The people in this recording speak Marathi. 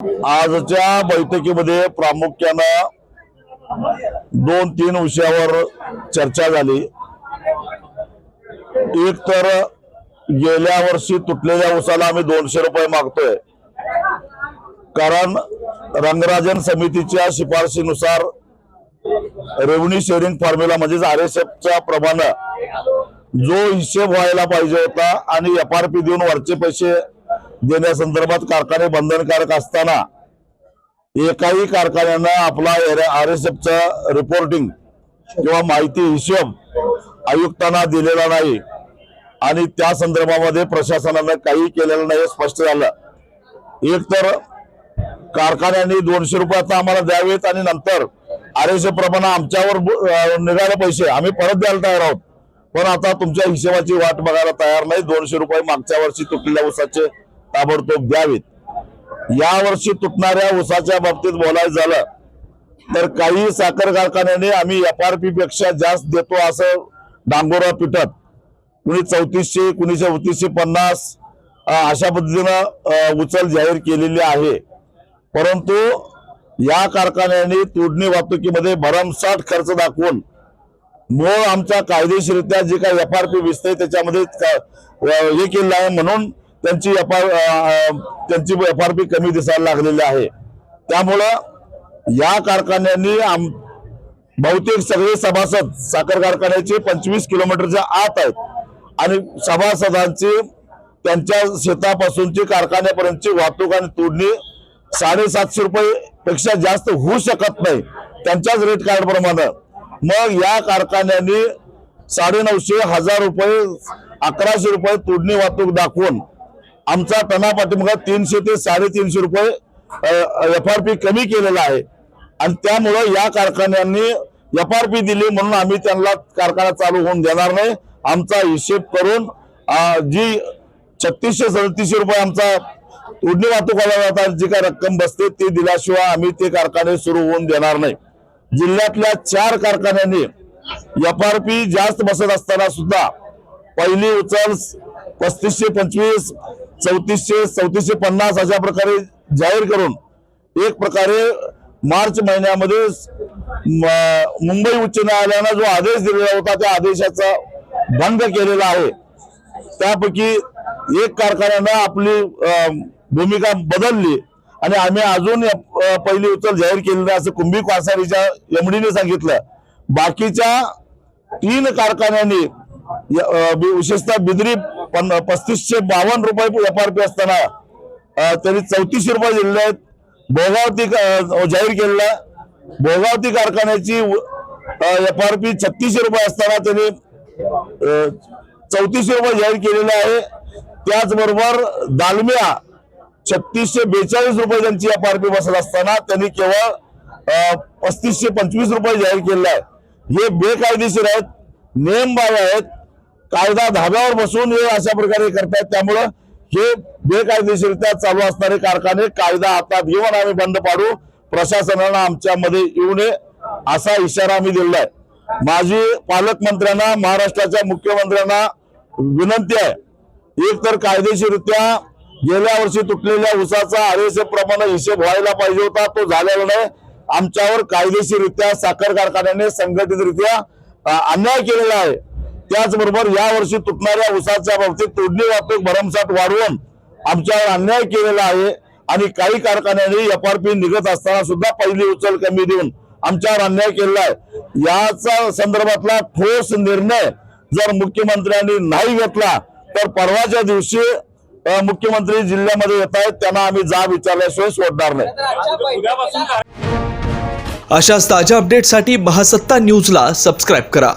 आजच्या बैठकीमध्ये प्रामुख्यानं दोन तीन विषयावर चर्चा झाली. एक तर गेल्या वर्षी तुटलेल्या उसाला आम्ही दोनशे रुपये मागतोय. कारण रंगराजन समितीच्या शिफारशीनुसार रेव्हन्यू शेअरिंग फॉर्म्युला म्हणजेच आर एस एफच्या प्रमाणे जो हिशेब व्हायला पाहिजे होता आणि एफ आर पी देऊन वरचे पैसे देण्यासंदर्भात कारखाने बंधनकारक असताना एकाही कारखान्यानं आपला आर एस एफचा रिपोर्टिंग किंवा माहिती हिशोब आयुक्तांना दिलेला नाही आणि त्या संदर्भामध्ये प्रशासनानं काही केलेलं नाही स्पष्ट झालं. एक तर कारखान्यांनी दोनशे रुपयाचा आम्हाला द्यावेत आणि नंतर आर एस एफ प्रमाणे आमच्यावर निघाले पैसे. आम्ही परत द्यायला तयार आहोत. पण आता तुमच्या हिशेबाची वाट बघायला तयार नाही. दोनशे रुपये मागच्या वर्षी तुटलेल्या उसाचे ताबडतोब द्यावेत. यावर्षी तुटणाऱ्या ऊसाच्या बाबतीत बोलायचं झालं तर काही साखर कारखान्याने आम्ही एफ आर पी पेक्षा जास्त देतो असं डांगोरा पिटत. कुणी चौतीसशे कुणी चौतीसशे पन्नास अशा पद्धतीनं उचल जाहीर केलेली आहे. परंतु या कारखान्याने तोडणी वाहतुकीमध्ये भरमसाठ खर्च दाखवून मूळ आमच्या कायदेशीररित्या जे काही एफ आर पी विसते त्याच्यामध्ये हे केलेलं आहे. म्हणून त्यांची एफ आर त्यांची एफ आर पी कमी दिसायला लागलेली आहे. त्यामुळं या कारखान्यांनी आम बहुतेक सगळे सभासद साखर कारखान्याचे पंचवीस किलोमीटरच्या आत आहेत. आणि सभासदांची त्यांच्या शेतापासूनची कारखान्यापर्यंतची वाहतूक आणि तोडणी साडेसातशे रुपये पेक्षा जास्त होऊ शकत नाही. त्यांच्याच रेट कार्ड प्रमाणे. मग या कारखान्यांनी साडेनऊशे हजार रुपये अकराशे रुपये तोडणी वाहतूक दाखवून आमचा टना पाठिंबा तीनशे ते साडेतीनशे रुपये एफ आर पी कमी केलेला आहे. आणि त्यामुळं या कारखान्यांनी एफ आर पी दिली म्हणून आम्ही त्यांना कारखाना चालू होऊन देणार नाही. आमचा हिशेब करून जी छत्तीसशे सदतीसशे रुपये आमचा तोडणी वाहतूक जातात जी काय रक्कम बसते ती दिल्याशिवाय आम्ही ते कारखाने सुरू होऊन देणार नाही. जिल्ह्यातल्या चार कारखान्यांनी एफ आर पी जास्त बसत असताना सुद्धा पहिली उचल पस्तीसशे पंचवीस चौतीसशे चौतीसशे पन्नास अशा प्रकारे जाहीर करून एक प्रकारे मार्च महिन्यामध्ये मुंबई उच्च न्यायालयानं जो आदेश दिलेला होता त्या आदेशाचा भंग केलेला आहे. त्यापैकी एक कारखान्यानं आपली भूमिका बदलली आणि आम्ही अजून पहिली उचल जाहीर केली नाही असं कुंभी कासारीच्या एमडीने सांगितलं. बाकीच्या तीन कारखान्यांनी विशेषतः बिद्री पन- पस्तीसशे बावन्न रुपये एफ आर पी असताना त्यांनी चौतीसशे रुपये दिलेले आहेत. भोगावती जाहीर केलेला भोगावती कारखान्याची एफ आर पी छत्तीसशे रुपये असताना त्यांनी चौतीस चौतीसशे रुपये जाहीर केलेले आहे. त्याचबरोबर दालमिया छत्तीसशे बेचाळीस रुपये त्यांची एफ आर पी बसत असताना त्यांनी केवळ पस्तीसशे पंचवीस रुपये जाहीर केलेला आहे. हे बेकायदेशीर आहेत नेमबाह्य आहेत. कायदा धाब्यावर बसून हे अशा प्रकारे करतायत. त्यामुळं हे बेकायदेशीरित्या चालू असणारे कारखाने कायदा हातात घेऊन आम्ही बंद पाडू. प्रशासनानं आमच्यामध्ये येऊ नये असा इशारा आम्ही दिलेला आहे. माझी पालकमंत्र्यांना महाराष्ट्राच्या मुख्यमंत्र्यांना विनंती आहे. एक तर कायदेशीररित्या गेल्या वर्षी तुटलेल्या उसाचा आरएसएफ प्रमाणे हिशेब व्हायला पाहिजे होता. तो झालेला नाही. आमच्यावर कायदेशीररित्या साखर कारखान्याने संघटितरित्या अन्याय केलेला आहे. त्याचबरोबर या वर्षी तुटणाऱ्या उसाच्या बाबतीत तोडणी वाहतूक भरमसाठ वाढवून आमच्यावर अन्याय केलेला आहे. आणि काही कारखान्यांनी एफ आर पी निघत असताना सुद्धा पहिली उचल कमी देऊन आमच्यावर अन्याय केलेला आहे. याचा संदर्भातला ठोस निर्णय जर मुख्यमंत्र्यांनी नाही घेतला तर परवाच्या दिवशी मुख्यमंत्री जिल्ह्यामध्ये येत आहेत. त्यांना आम्ही जाब विचारल्याशिवाय सोडणार नाही. अशाच ताज्या अपडेटसाठी महासत्ता न्यूजला सबस्क्राईब करा.